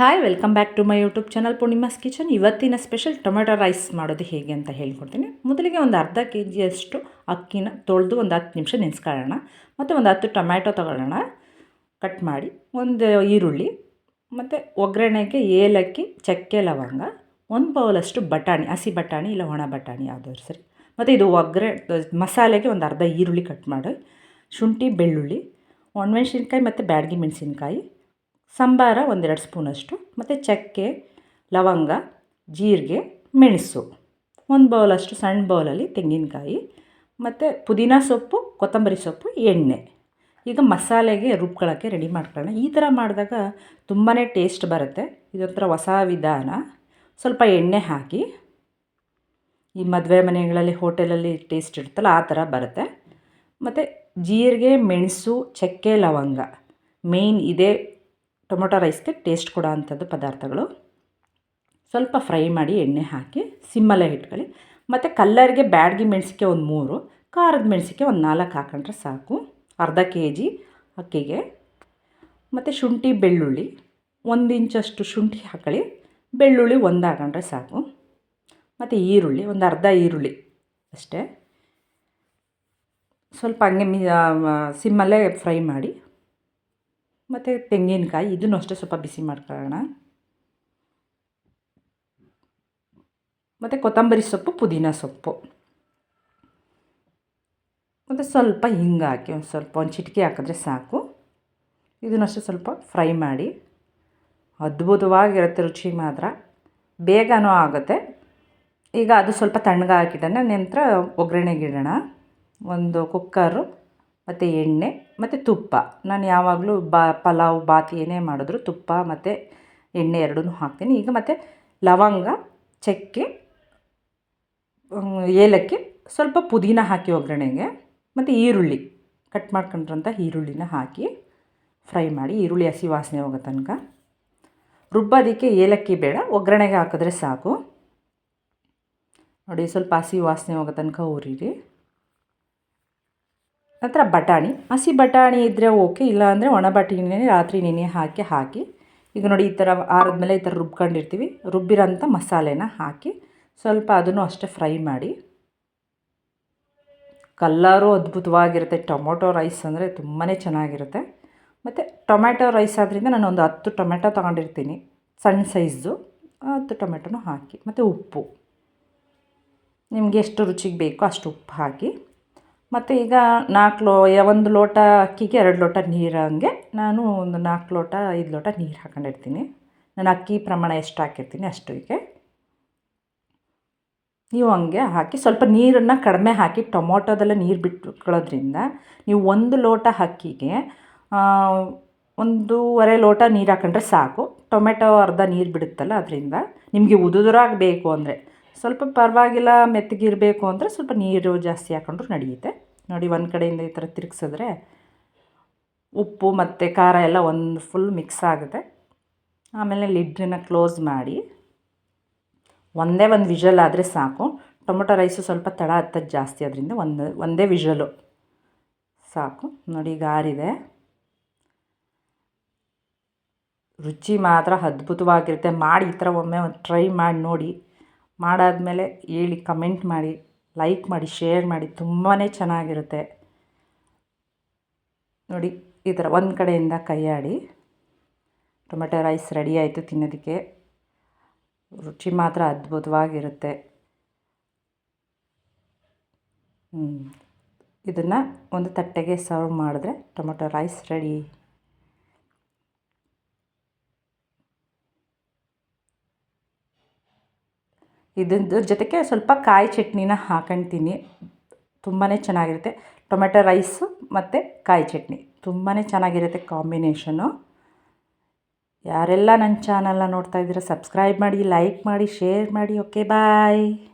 Hi welcome back to my YouTube channel Poornima's kitchen ಇವತ್ತಿನ special tomato rice ಮಾಡೋದು ಹೇಗೆ ಅಂತ ಹೇಳ್ಕೊಡ್ತೀನಿ. ಮೊದಲಿಗೆ ಒಂದು ಅರ್ಧ ಕೆ ಜಿಯಷ್ಟು ಅಕ್ಕಿನ ತೊಳೆದು ಒಂದು ಹತ್ತು ನಿಮಿಷ ನೆನೆಸ್ಕೊಳ್ಳೋಣ. ಮತ್ತು ಒಂದು ಹತ್ತು ಟೊಮ್ಯಾಟೊ ತೊಗೊಳ್ಳೋಣ. ಕಟ್ ಮಾಡಿ. ಒಂದು ಈರುಳ್ಳಿ, ಮತ್ತು ಒಗ್ಗರಣೆಗೆ ಏಲಕ್ಕಿ, ಚಕ್ಕೆ, ಲವಂಗ, ಒಂದು ಬೌಲಷ್ಟು ಬಟಾಣಿ, ಹಸಿ ಬಟಾಣಿ ಇಲ್ಲ ಒಣ ಬಟಾಣಿ ಯಾವುದಾದ್ರು ಸರಿ. ಮತ್ತು ಇದು ಒಗ್ಗರೆ ಮಸಾಲೆಗೆ ಒಂದು ಅರ್ಧ ಈರುಳ್ಳಿ ಕಟ್ ಮಾಡಿ. ಶುಂಠಿ, ಬೆಳ್ಳುಳ್ಳಿ, ಒಣಮೆಣ್ಸಿನ್ಕಾಯಿ ಮತ್ತು ಬ್ಯಾಡಗಿ ಮೆಣಸಿನ್ಕಾಯಿ. ಸಂಬಾರ ಒಂದೆರಡು ಸ್ಪೂನಷ್ಟು, ಮತ್ತು ಚಕ್ಕೆ, ಲವಂಗ, ಜೀರಿಗೆ, ಮೆಣಸು. ಒಂದು ಬೌಲಷ್ಟು ಸಣ್ಣ ಬೌಲಲ್ಲಿ ತೆಂಗಿನಕಾಯಿ, ಮತ್ತು ಪುದೀನ ಸೊಪ್ಪು, ಕೊತ್ತಂಬರಿ ಸೊಪ್ಪು, ಎಣ್ಣೆ. ಈಗ ಮಸಾಲೆಗೆ ರುಬ್ಕೊಳ್ಳೋಕ್ಕೆ ರೆಡಿ ಮಾಡ್ಕೊಳ್ಳೋಣ. ಈ ಥರ ಮಾಡಿದಾಗ ತುಂಬಾ ಟೇಸ್ಟ್ ಬರುತ್ತೆ. ಇದೊಂಥರ ಹೊಸ ವಿಧಾನ. ಸ್ವಲ್ಪ ಎಣ್ಣೆ ಹಾಕಿ, ಈ ಮದುವೆ ಮನೆಗಳಲ್ಲಿ, ಹೋಟೆಲಲ್ಲಿ ಟೇಸ್ಟ್ ಇರುತ್ತಲ್ಲ, ಆ ಥರ ಬರುತ್ತೆ. ಮತ್ತು ಜೀರಿಗೆ, ಮೆಣಸು, ಚಕ್ಕೆ, ಲವಂಗ. ಮೇಯ್ನ್ ಇದೇ ಟೊಮೊಟೊ ರೈಸ್ಗೆ ಟೇಸ್ಟ್ ಕೊಡೋ ಅಂಥದ್ದು ಪದಾರ್ಥಗಳು. ಸ್ವಲ್ಪ ಫ್ರೈ ಮಾಡಿ ಎಣ್ಣೆ ಹಾಕಿ ಸಿಮ್ಮಲ್ಲೇ ಇಟ್ಕೊಳ್ಳಿ. ಮತ್ತು ಕಲ್ಲರ್ಗೆ ಬ್ಯಾಡ್ಗಿ ಮೆಣಸಿಗೆ ಒಂದು ಮೂರು, ಖಾರದ ಮೆಣಸಿಗೆ ಒಂದು ನಾಲ್ಕು ಹಾಕೊಂಡ್ರೆ ಸಾಕು. ಅರ್ಧ ಕೆ ಜಿ ಅಕ್ಕಿಗೆ. ಮತ್ತು ಶುಂಠಿ, ಬೆಳ್ಳುಳ್ಳಿ ಒಂದು ಇಂಚಷ್ಟು ಶುಂಠಿ ಹಾಕೊಳ್ಳಿ. ಬೆಳ್ಳುಳ್ಳಿ ಒಂದು ಹಾಕೊಂಡ್ರೆ ಸಾಕು. ಮತ್ತು ಈರುಳ್ಳಿ ಒಂದು ಅರ್ಧ ಈರುಳ್ಳಿ ಅಷ್ಟೇ. ಸ್ವಲ್ಪ ಹಂಗೆ ಸಿಮ್ಮಲ್ಲೇ ಫ್ರೈ ಮಾಡಿ ಮತ್ತು ತೆಂಗಿನಕಾಯಿ, ಇದನ್ನು ಅಷ್ಟೇ ಸ್ವಲ್ಪ ಬಿಸಿ ಮಾಡ್ಕೊಳ್ಳೋಣ. ಮತ್ತು ಕೊತ್ತಂಬರಿ ಸೊಪ್ಪು, ಪುದೀನ ಸೊಪ್ಪು. ಮತ್ತು ಸ್ವಲ್ಪ ಹಿಂಗೆ ಹಾಕಿ, ಒಂದು ಸ್ವಲ್ಪ, ಒಂದು ಚಿಟಿಕೆ ಹಾಕಿದ್ರೆ ಸಾಕು. ಇದನ್ನಷ್ಟು ಸ್ವಲ್ಪ ಫ್ರೈ ಮಾಡಿ. ಅದ್ಭುತವಾಗಿರುತ್ತೆ ರುಚಿ ಮಾತ್ರ. ಬೇಗನೂ ಆಗುತ್ತೆ. ಈಗ ಅದು ಸ್ವಲ್ಪ ತಣ್ಣಗೆ ಹಾಕಿದ್ದಾನೆ ನಂತರ ಒಗ್ಗರಣೆಗಿಡೋಣ ಒಂದು ಕುಕ್ಕರು ಮತ್ತು ಎಣ್ಣೆ, ಮತ್ತು ತುಪ್ಪ. ನಾನು ಯಾವಾಗಲೂ ಬಾ, ಪಲಾವ್ ಬಾತ್ ಏನೇ ಮಾಡಿದ್ರು. ತುಪ್ಪ ಮತ್ತು ಎಣ್ಣೆ ಎರಡೂ ಹಾಕ್ತೀನಿ. ಈಗ ಮತ್ತು ಲವಂಗ, ಚಕ್ಕೆ ಏಲಕ್ಕಿ, ಸ್ವಲ್ಪ ಪುದೀನ ಹಾಕಿ ಒಗ್ಗರಣೆಗೆ. ಮತ್ತು ಈರುಳ್ಳಿ, ಕಟ್ ಮಾಡ್ಕೊಂಡ್ರಂಥ ಈರುಳ್ಳಿನ ಹಾಕಿ ಫ್ರೈ ಮಾಡಿ, ಈರುಳ್ಳಿ ಹಸಿ ವಾಸನೆ ಹೋಗೋ ತನಕ. ರುಬ್ಬೋದಕ್ಕೆ ಏಲಕ್ಕಿ ಬೇಡ, ಒಗ್ಗರಣೆಗೆ ಹಾಕಿದ್ರೆ ಸಾಕು. ನೋಡಿ, ಸ್ವಲ್ಪ ಹಸಿ ವಾಸನೆ ಹೋಗೋ ತನಕ ಹುರಿರಿ. ನಂತರ ಬಟಾಣಿ. ಹಸಿ ಬಟಾಣಿ ಇದ್ದರೆ ಓಕೆ ಇಲ್ಲಾಂದರೆ ಒಣ ಬಟಾಣಿನೇ ರಾತ್ರಿ ನೆನೆ ಹಾಕಿ ಹಾಕಿ. ಈಗ ನೋಡಿ ಈ ಥರ ಆರಿದ್ಮೇಲೆ ಈ ಥರ ರುಬ್ಕೊಂಡಿರ್ತೀವಿ. ರುಬ್ಬಿರೋಂಥ ಮಸಾಲೆನ ಹಾಕಿ ಸ್ವಲ್ಪ ಅದನ್ನು ಅಷ್ಟೇ ಫ್ರೈ ಮಾಡಿ. ಕಲ್ಲರು ಅದ್ಭುತವಾಗಿರುತ್ತೆ. ಟೊಮೊಟೊ ರೈಸ್ ಅಂದರೆ ತುಂಬಾ ಚೆನ್ನಾಗಿರುತ್ತೆ. ಮತ್ತು ಟೊಮ್ಯಾಟೊ ರೈಸ್ ಆದ್ದರಿಂದ ನಾನು ಒಂದು ಹತ್ತು ಟೊಮೆಟೊ ತೊಗೊಂಡಿರ್ತೀನಿ. ಸಣ್ಣ ಸೈಜು. ಹತ್ತು ಟೊಮೆಟೊನೂ ಹಾಕಿ. ಮತ್ತು ಉಪ್ಪು. ನಿಮಗೆ ಎಷ್ಟು ರುಚಿಗೆ ಬೇಕೋ ಅಷ್ಟು ಉಪ್ಪು ಹಾಕಿ. ಮತ್ತು ಈಗ ನಾಲ್ಕು ಲೋ ಒಂದು ಲೋಟ ಅಕ್ಕಿಗೆ ಎರಡು ಲೋಟ ನೀರು ಹಾಗೆ ನಾನು ಒಂದು ನಾಲ್ಕು ಲೋಟ, ಐದು ಲೋಟ ನೀರು ಹಾಕೊಂಡಿರ್ತೀನಿ. ನಾನು ಅಕ್ಕಿ ಪ್ರಮಾಣ ಎಷ್ಟು ಹಾಕಿರ್ತೀನಿ ಅಷ್ಟಕ್ಕೆ ನೀವು ಹಂಗೆ ಹಾಕಿ ಸ್ವಲ್ಪ ನೀರನ್ನು ಕಡಿಮೆ ಹಾಕಿ, ಟೊಮೊಟೊದೆಲ್ಲ ನೀರು ಬಿಟ್ಕೊಳ್ಳೋದ್ರಿಂದ ನೀವು ಒಂದು ಲೋಟ ಅಕ್ಕಿಗೆ ಒಂದೂವರೆ ಲೋಟ ನೀರು ಹಾಕೊಂಡ್ರೆ ಸಾಕು. ಟೊಮೆಟೊ ಅರ್ಧ ನೀರು ಬಿಡುತ್ತಲ್ಲ, ಅದರಿಂದ ನಿಮಗೆ ಉದುರಾಗಬೇಕು ಅಂದರೆ. ಸ್ವಲ್ಪ ಪರವಾಗಿಲ್ಲ ಮೆತ್ತಗಿರಬೇಕು ಅಂದರೆ ಸ್ವಲ್ಪ ನೀರು ಜಾಸ್ತಿ ಹಾಕೊಂಡ್ರು ನಡೆಯುತ್ತೆ. ನೋಡಿ, ಒಂದು ಕಡೆಯಿಂದ ಈ ಥರ ತಿರುಗಿಸಿದ್ರೆ ಉಪ್ಪು ಮತ್ತು ಖಾರ ಎಲ್ಲ ಒಂದು ಫುಲ್ ಮಿಕ್ಸ್ ಆಗುತ್ತೆ. ಆಮೇಲೆ ಲಿಡ್ನ ಕ್ಲೋಸ್ ಮಾಡಿ, ಒಂದೇ ಒಂದು ವಿಷಲ್ ಆದರೆ ಸಾಕು. ಟೊಮೊಟೊ ರೈಸು ಸ್ವಲ್ಪ ತಡ ಹತ್ತದ ಜಾಸ್ತಿ ಅದರಿಂದ ಒಂದು, ಒಂದೇ ವಿಷಲು ಸಾಕು. ನೋಡಿ ಗಾರಿದೆ ರುಚಿ ಮಾತ್ರ ಅದ್ಭುತವಾಗಿರುತ್ತೆ. ಮಾಡಿ ಈ ಥರ ಒಮ್ಮೆ ಟ್ರೈ ಮಾಡಿ ನೋಡಿ. ಮಾಡಾದಮೇಲೆ ಹೇಳಿ, ಕಮೆಂಟ್ ಮಾಡಿ, ಲೈಕ್ ಮಾಡಿ, ಶೇರ್ ಮಾಡಿ ತುಂಬಾ ಚೆನ್ನಾಗಿರುತ್ತೆ. ನೋಡಿ, ಈ ಥರ ಒಂದು ಕಡೆಯಿಂದ ಕೈಯಾಡಿ. ಟೊಮೆಟೊ ರೈಸ್ ರೆಡಿ ಆಯಿತು ತಿನ್ನೋದಕ್ಕೆ. ರುಚಿ ಮಾತ್ರ ಅದ್ಭುತವಾಗಿರುತ್ತೆ. ಇದನ್ನು ಒಂದು ತಟ್ಟೆಗೆ ಸರ್ವ್ ಮಾಡಿದ್ರೆ ಟೊಮೆಟೊ ರೈಸ್ ರೆಡಿ. ಇದ್ರ ಜೊತೆಗೆ ಸ್ವಲ್ಪ ಕಾಯಿ ಚಟ್ನಿನ ಹಾಕೊಳ್ತೀನಿ ತುಂಬಾ ಚೆನ್ನಾಗಿರುತ್ತೆ. ಟೊಮೆಟೊ ರೈಸು ಮತ್ತು ಕಾಯಿ ಚಟ್ನಿ. ತುಂಬಾ ಚೆನ್ನಾಗಿರುತ್ತೆ ಕಾಂಬಿನೇಷನು. ಯಾರೆಲ್ಲ ನನ್ನ ಚಾನಲ್ನ ನೋಡ್ತಾ ಇದ್ದೀರಾ ಸಬ್ಸ್ಕ್ರೈಬ್ ಮಾಡಿ, ಲೈಕ್ ಮಾಡಿ, ಶೇರ್ ಮಾಡಿ. Okay, bye.